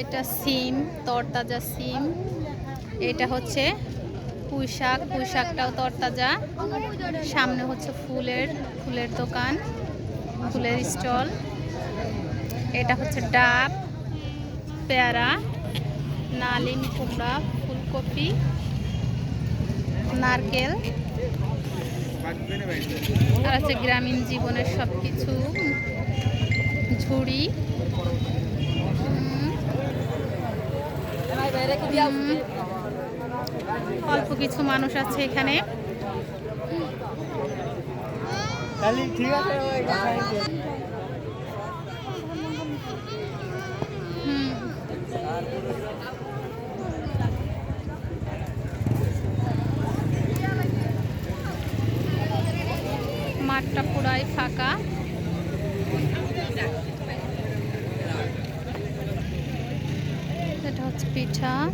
এটা সিম, তরতাজা সিম। এটা হচ্ছে পুঁই শাক তরতাজা। সামনে হচ্ছে ফুলের ফুলের দোকান, ফুলের স্টল। এটা হচ্ছে ডাব, পেয়ারা নালিম কুমড়া, ফুলকপি, নারকেল। আর আছে গ্রামীণ জীবনের সব কিছু ঝুড়ি। অল্প কিছু মানুষ আছে এখানে। মাঠটা পুরাই ফাঁকা। hospital